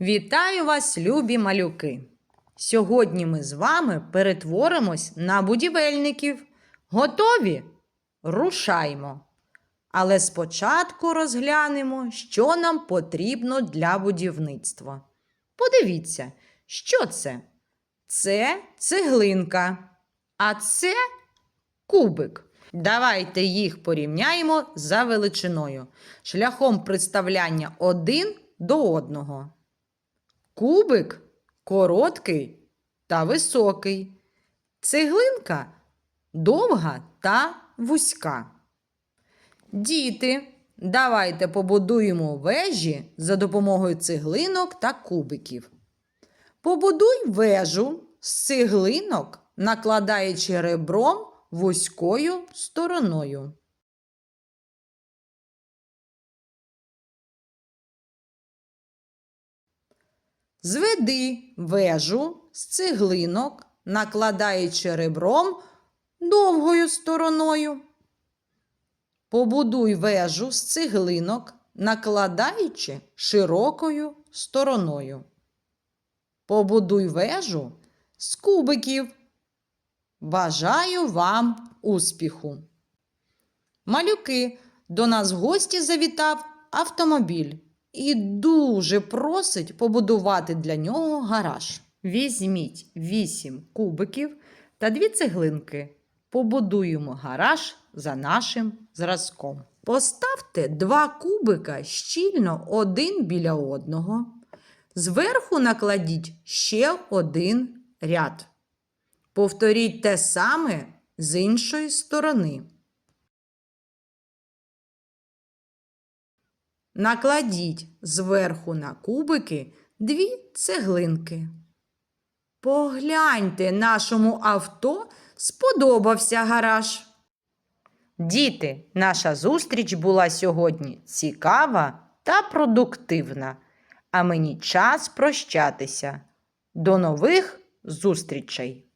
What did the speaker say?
Вітаю вас, любі малюки! Сьогодні ми з вами перетворимось на будівельників. Готові? Рушаймо! Але спочатку розглянемо, що нам потрібно для будівництва. Подивіться, що це? Це цеглинка, а це кубик. Давайте їх порівняємо за величиною, шляхом представляння один до одного. Кубик короткий та високий. Цеглинка довга та вузька. Діти, давайте побудуємо вежі за допомогою цеглинок та кубиків. Побудуй вежу з цеглинок, накладаючи ребром вузькою стороною. Зведи вежу з цеглинок, накладаючи ребром довгою стороною. Побудуй вежу з цеглинок, накладаючи широкою стороною. Побудуй вежу з кубиків. Бажаю вам успіху! Малюки, до нас в гості завітав автомобіль і дуже просить побудувати для нього гараж. Візьміть 8 кубиків та дві цеглинки. Побудуємо гараж за нашим зразком. Поставте два кубика щільно один біля одного. Зверху накладіть ще один ряд. Повторіть те саме з іншої сторони. Накладіть зверху на кубики дві цеглинки. Погляньте, нашому авто сподобався гараж. Діти, наша зустріч була сьогодні цікава та продуктивна, а мені час прощатися. До нових зустрічей!